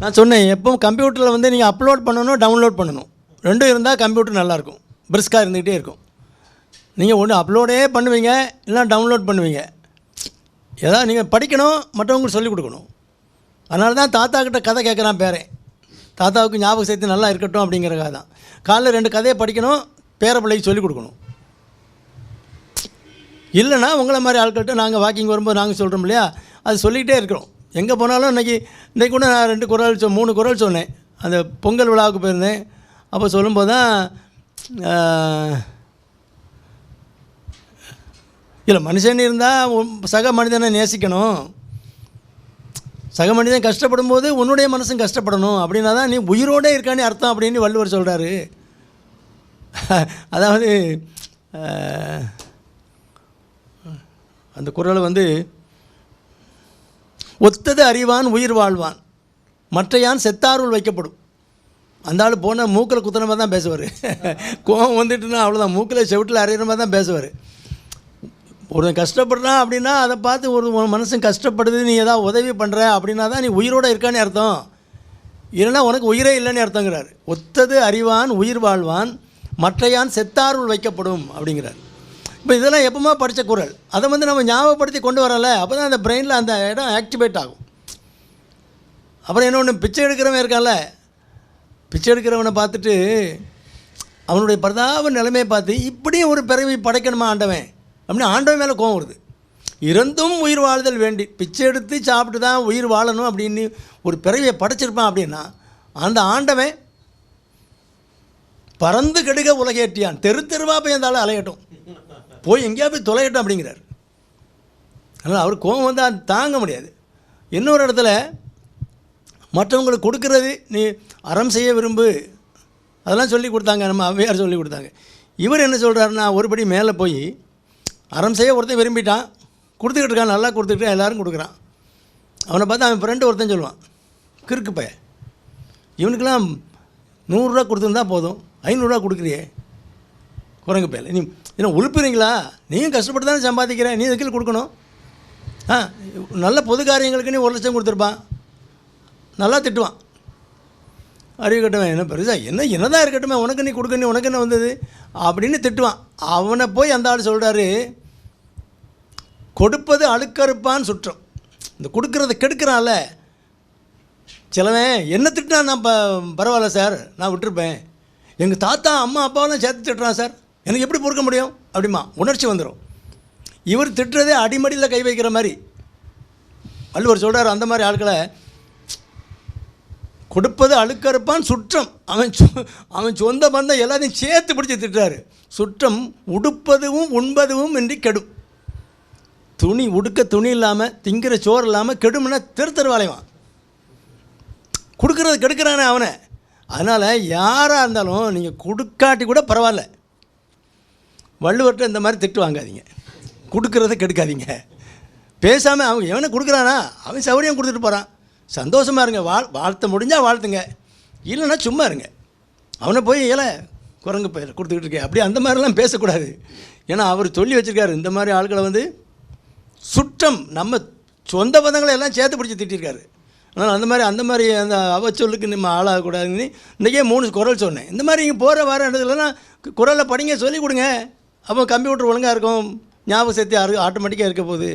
நான் சொன்னேன் எப்பவும் கம்ப்யூட்டரில் வந்து நீங்கள் அப்லோட் பண்ணணும் டவுன்லோட் பண்ணணும். ரெண்டும் இருந்தால் கம்ப்யூட்டர் நல்லாயிருக்கும். பிரிஸ்காக இருந்துக்கிட்டே இருக்கும். நீங்கள் ஒன்று அப்லோடே பண்ணுவீங்க இல்லைனா டவுன்லோட் பண்ணுவீங்க. ஏதாவது நீங்கள் படிக்கணும் மற்றவங்களுக்கு சொல்லிக் கொடுக்கணும். அதனால தான் தாத்தா கிட்ட கதை கேட்குறான் பேரே. தாத்தாவுக்கு ஞாபக சக்தி நல்லா இருக்கட்டும் அப்படிங்கிறக்காக தான். காலைல ரெண்டு கதையை படிக்கணும் பேர பிள்ளைக்கு சொல்லிக் கொடுக்கணும். இல்லைன்னா உங்களை மாதிரி ஆட்கள்கிட்ட நாங்கள் வாக்கிங் வரும்போது நாங்கள் சொல்கிறோம் இல்லையா? அது சொல்லிக்கிட்டே இருக்கிறோம். எங்கே போனாலும் இன்றைக்கி இன்றைக்கி கூட நான் ரெண்டு குரல் சொ மூணு குரல் சொன்னேன். அந்த பொங்கல் விழாவுக்கு போயிருந்தேன். அப்போ சொல்லும்போது தான் இல்லை மனுஷன் இருந்தால் சக மனிதனை நேசிக்கணும். சக மனிதன் கஷ்டப்படும் போது உன்னுடைய மனசும் கஷ்டப்படணும். அப்படின்னா தான் நீ உயிரோடே இருக்கானே அர்த்தம் அப்படின்னு வள்ளுவர் சொல்கிறாரு அதாவது அந்த குறளை வந்து ஒத்தது அறிவான் உயிர் வாழ்வான். மற்றையான் செத்தாருள் வைக்கப்படும். அந்த ஆள் போனால் மூக்கில் குத்துன மாதிரி தான் பேசுவார். கோவம் வந்துட்டுனா அவ்வளோதான் மூக்கில் செவிட்டில் அறையிற மாதிரி தான் பேசுவார். ஒருத்தன் கஷ்டப்படுறான் அப்படின்னா அதை பார்த்து ஒரு மனசும் கஷ்டப்படுது நீ ஏதாவது உதவி பண்ணுற அப்படின்னா தான் நீ உயிரோடு இருக்கான்னு அர்த்தம். இல்லைன்னா உனக்கு உயிரே இல்லைன்னு அர்த்தங்கிறார். ஒத்தது அறிவான் உயிர் வாழ்வான் மற்றையான் செத்தாருள் வைக்கப்படும் அப்படிங்கிறார். இப்போ இதெல்லாம் எப்போமா படித்த குரல்? அதை வந்து நம்ம ஞாபகப்படுத்தி கொண்டு வரல. அப்போ தான் அந்த பிரெயினில் அந்த இடம் ஆக்டிவேட் ஆகும். அப்புறம் என்ன ஒன்று பிச்சை எடுக்கிறவன் இருக்கான்ல? பிச்சை எடுக்கிறவனை பார்த்துட்டு அவனுடைய பிரதாப நிலைமையை பார்த்து இப்படியும் ஒரு பிறவி படைக்கணுமா ஆண்டவன்? அப்படின்னு ஆண்டவன் மேலே கோவம் வருது. இறந்தும் உயிர் வாழுதல் வேண்டி பிச்சை எடுத்து சாப்பிட்டு தான் உயிர் வாழணும் அப்படின்னு ஒரு பிறவியை படைச்சிருப்பான் அப்படின்னா அந்த ஆண்டவன் பறந்து கெடுக உலகேற்றியான். தெரு தெருவாக போய் இருந்தாலும் அலையட்டும். போய் எங்கேயா போய் தொலையட்டும் அப்படிங்கிறார். அதனால் அவர் கோபம் வந்து அது தாங்க முடியாது. இன்னொரு இடத்துல மற்றவங்களுக்கு கொடுக்கறது நீ அறம் செய்ய விரும்பு. அதெல்லாம் சொல்லி கொடுத்தாங்க நம்ம அவ்வையார் சொல்லி கொடுத்தாங்க. இவர் என்ன சொல்கிறாருன்னா ஒருபடி மேலே போய் அறம் செய்ய ஒருத்தன் விரும்பிட்டான் கொடுத்துக்கிட்டு இருக்கான் நல்லா கொடுத்துக்கிட்டு எல்லோரும் கொடுக்குறான். அவனை பார்த்து அவன் ஃப்ரெண்டு ஒருத்தன் சொல்லுவான் கிறுக்கு பைய இவனுக்கெல்லாம் நூறுரூவா கொடுத்துருந்தா போதும் ஐநூறுரூவா கொடுக்குறியே குரங்கு பையல நீ என்ன உழுப்புறீங்களா? நீயும் கஷ்டப்பட்டு தானே சம்பாதிக்கிற? நீ இதுக்கு கொடுக்கணும். ஆ நல்ல பொது காரியங்களுக்கு நீ ஒரு லட்சம் கொடுத்துருப்பான். நல்லா திட்டுவான். அறிவு கட்டவன். என்ன பெருசாக என்ன என்னதான் இருக்கட்டுமே உனக்கு நீ கொடுக்க நீ உனக்கு என்ன வந்தது? அப்படின்னு திட்டுவான். அவனை போய் அந்த ஆள் சொல்கிறாரு கொடுப்பது அழுக்கறுப்பான்னு சுற்றம். இந்த கொடுக்கறத கெடுக்கிறான்ல. சிலவன் என்ன திட்டினா நான் ப பரவாயில்ல சார். நான் விட்டுருப்பேன். எங்கள் தாத்தா அம்மா அப்பாவெல்லாம் சேர்த்து திட்டுறான் சார். எனக்கு எப்படி பொறுக்க முடியும்? அப்படிமா உணர்ச்சி வந்துடும் இவர் திட்டுறதே அடிமடியில் கை வைக்கிற மாதிரி. வள்ளுவர் சொல்கிறார் அந்த மாதிரி ஆட்களை கொடுப்பது அழுக்கறுப்பான் சுற்றம். அவன் சொ- அவன் சொந்த பந்தம் எல்லாத்தையும் சேர்த்து பிடிச்சி திட்டுறாரு. சுற்றம் உடுப்பதுவும் உண்பதுவும் இன்றி கெடும். துணி உடுக்க துணி இல்லாமல் திங்கிற சோறு இல்லாமல் கெடும்னா திருத்தருவாளைவான் கொடுக்குறது கெடுக்கிறானே அவனை. அதனால் யாராக இருந்தாலும் நீங்கள் கொடுக்காட்டி கூட பரவாயில்ல. வள்ளுவர்கிட்ட இந்த மாதிரி திட்டு வாங்காதீங்க. கொடுக்குறத கெடுக்காதீங்க. பேசாமல் அவங்க எவனை கொடுக்குறானா? அவன் சௌரியம் கொடுத்துட்டு போகிறான் சந்தோஷமாக இருங்க. வாழ் வாழ்த்த முடிஞ்சால் வாழ்த்துங்க. இல்லைன்னா சும்மா இருங்க. அவனை போய் ஏல குரங்கு பயிர் கொடுத்துக்கிட்டு இருக்கேன். அப்படி அந்த மாதிரிலாம் பேசக்கூடாது. ஏன்னா அவர் சொல்லி வச்சிருக்காரு. இந்த மாதிரி ஆட்களை வந்து சுற்றம் நம்ம சொந்த பந்தங்களை எல்லாம் சேர்த்து பிடிச்சி திட்டிருக்காரு. அதனால் அந்த மாதிரி அந்த மாதிரி அந்த அவச்சொல்லுக்கு நம்ம ஆளாகக்கூடாதுன்னு இன்றைக்கே மூணு குரல் சொன்னேன். இந்த மாதிரி இங்கே போகிற வர இடத்துலலாம் குரலை படிங்க சொல்லிக் கொடுங்க. அப்போ கம்ப்யூட்டர் ஒழுங்காக இருக்கும் ஞாபக சக்தி ஆட்டோமேட்டிக்காக இருக்க போகுது.